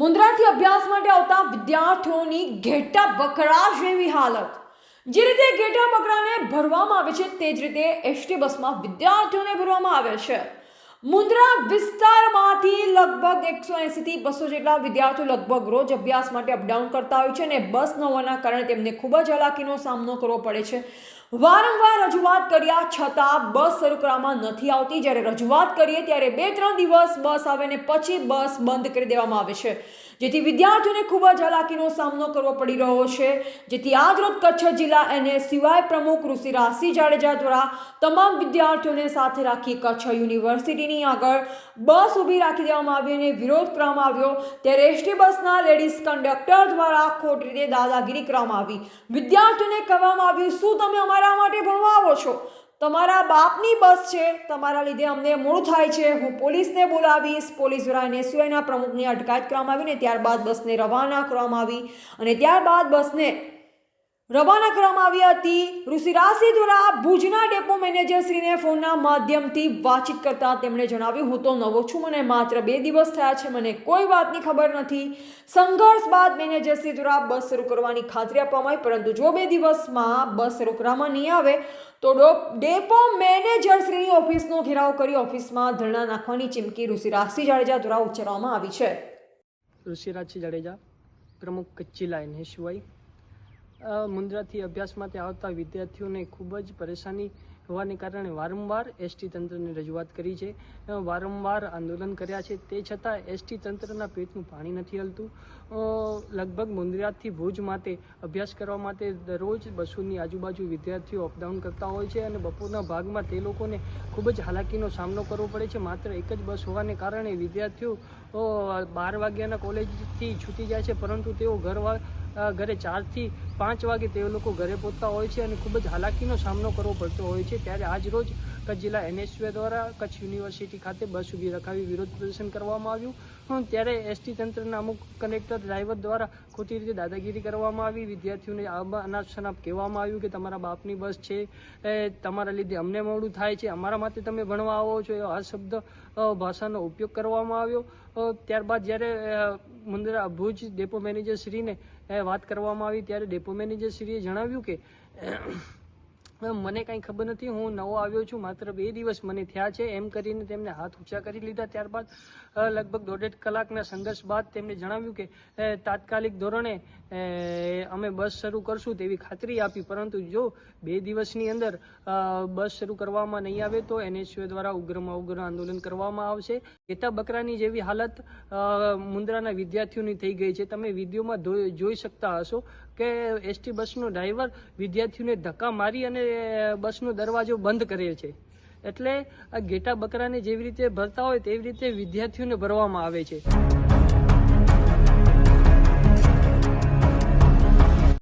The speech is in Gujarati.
મુન્દ્રાથી અભ્યાસ માટે આવતા વિદ્યાર્થીઓની ઘેટા બકરા જેવી હાલત. જે રીતે ઘેટા બકરાને ભરવામાં આવે છે, તે જ રીતે એસટી બસમાં વિદ્યાર્થીઓને ભરવામાં આવે છે. મુન્દ્રા વિસ્તારમાંથી લગભગ એકસો એંસીથી બસો જેટલા વિદ્યાર્થીઓ લગભગ રોજ અભ્યાસ માટે અપડાઉન કરતા હોય છે અને બસ ન હોવાના કારણે તેમને ખૂબ જ હાલાકીનો સામનો કરવો પડે છે. વારંવાર રજૂઆત કર્યા છતાં બસ શરૂ કરવામાં નથી આવતી. જ્યારે રજૂઆત કરીએ ત્યારે બે ત્રણ દિવસ બસ આવે ને પછી બસ બંધ કરી દેવામાં આવે છે. જેથી વિદ્યાર્થીઓને ખૂબ જ હાલાકીનો સામનો કરવો પડી રહ્યો છે. જેથી આજરોજ કચ્છ જિલ્લા એને સિવાય પ્રમુખ ઋષિરાજસિંહ જાડેજા દ્વારા તમામ વિદ્યાર્થીઓને સાથે રાખી કચ્છ યુનિવર્સિટીની આગળ બસ ઊભી રાખી દેવામાં આવી અને વિરોધ કરવામાં આવ્યો. ત્યારે એસટી બસના લેડીઝ કંડક્ટર દ્વારા ખોટી રીતે દાદાગીરી કરવામાં આવી. વિદ્યાર્થીઓને કહેવામાં આવ્યું, શું તમે અમારા માટે ભણવા આવો છો. તમારા બાપની બસ છે, તમારા લીધે અમને મોડું થાય છે. હું પોલીસને બોલાવીશ, પોલીસ દ્વારા એનએસયુઆઈના પ્રમુખની અટકાયત કરવામાં આવીને ત્યારબાદ બસને રવાના કરવામાં આવી અને ત્યારબાદ બસને રવાના કરવામાં આવી હતી. ઋષિરાશિ દ્વારા ભુજના ડેપો મેનેજરશ્રીને ફોનના માધ્યમથી વાતચીત કરતા તેમણે જણાવ્યું હું તો નવો છું મને માત્ર બે દિવસ થયા છે મને કોઈ વાતની ખબર નથી. સંઘર્ષ બાદ મેનેજરશ્રી દ્વારા બસ શરૂ કરવાની ખાતરી આપવામાં આવી પરંતુ જો બે દિવસમાં બસ શરૂ કરવામાં નહીં આવે તો ડેપો મેનેજરશ્રીની ઓફિસનો ઘેરાવ કરી ઓફિસમાં ધરણા નાખવાની ચીમકી ઋષિરાજસિંહ જાડેજા દ્વારા ઉચ્ચારવામાં આવી છે. ઋષિરાજસિંહ જાડેજા પ્રમુખ કચ્છી લાઈન હે સિવાય અ, મુન્દ્રાથી અભ્યાસ માટે આવતા વિદ્યાર્થીઓને ખૂબ જ પરેશાની હોવાને કારણે વારંવાર એસટી તંત્રને રજૂઆત કરી છે. વારંવાર આંદોલન કર્યા છે. તે છતાં એસટી તંત્રના પેટનું પાણી નથી હલતું. લગભગ મુંદ્રિયાથી ભુજ માટે અભ્યાસ કરવા માટે દરરોજ બસોની આજુબાજુ વિદ્યાર્થીઓ અપડાઉન કરતા હોય છે અને બપોરના ભાગમાં તે લોકોને ખૂબ જ હાલાકીનો સામનો કરવો પડે છે. માત્ર એક જ બસ હોવાને કારણે વિદ્યાર્થીઓ બાર વાગ્યાના કોલેજથી છૂટી જાય છે, પરંતુ તેઓ ઘરવા ઘરે ચારથી પાંચ વાગે તે લોકો ઘરે પહોંચતા હોય છે અને ખૂબ જ હાલાકીનો સામનો કરવો પડતો હોય છે. ત્યારે આજ રોજ કચ્છ જિલ્લા એનએસયુએ દ્વારા કચ્છ યુનિવર્સિટી ખાતે બસ ઊભી રખાવી વિરોધ પ્રદર્શન કરવામાં આવ્યું. ત્યારે એસટી તંત્રના અમુક કનેક્ટર ડ્રાઈવર દ્વારા ખોટી રીતે દાદાગીરી કરવામાં આવી. વિદ્યાર્થીઓને અનાપ શનાપ કહેવામાં આવ્યું કે તમારા બાપની બસ છે. એ તમારા લીધે અમને મોડું થાય છે. અમારા માટે તમે ભણવા આવો છો. એવો આ શબ્દ ભાષાનો ઉપયોગ કરવામાં આવ્યો. ત્યારબાદ જ્યારે અ, મુન્દ્રા ભુજ ડેપો મેનેજરશ્રીને વાત કરવામાં આવી ત્યારે ડેપો મેનેજરશ્રીએ જણાવ્યું કે મને કાંઈ ખબર નથી, હું નવો આવ્યો છું, માત્ર બે દિવસ મને થયા છે. એમ કરીને તેમને હાથ ઊંચા કરી લીધા. ત્યારબાદ લગભગ દોઢેક કલાકના સંઘર્ષ બાદ તેમણે જણાવ્યું કે તાત્કાલિક ધોરણે અમે બસ શરૂ કરશું તેવી ખાતરી આપી, પરંતુ જો બે દિવસની અંદર બસ શરૂ કરવામાં નહીં આવે તો એનએસયુએ દ્વારા ઉગ્રમાં ઉગ્ર આંદોલન કરવામાં આવશે. ઘેટા બકરાની જેવી હાલત મુન્દ્રાના વિદ્યાર્થીઓની થઈ ગઈ છે. તમે વિડીયોમાં જોઈ શકતા હશો કે એસટી બસનો ડ્રાઈવર વિદ્યાર્થીઓને ધક્કા મારી અને બસનો દરવાજો બંધ કરે છે. એટલે આ ઘેટા બકરાને જેવી રીતે ભરતા હોય તેવી રીતે વિદ્યાર્થીઓને ભરવામાં આવે છે.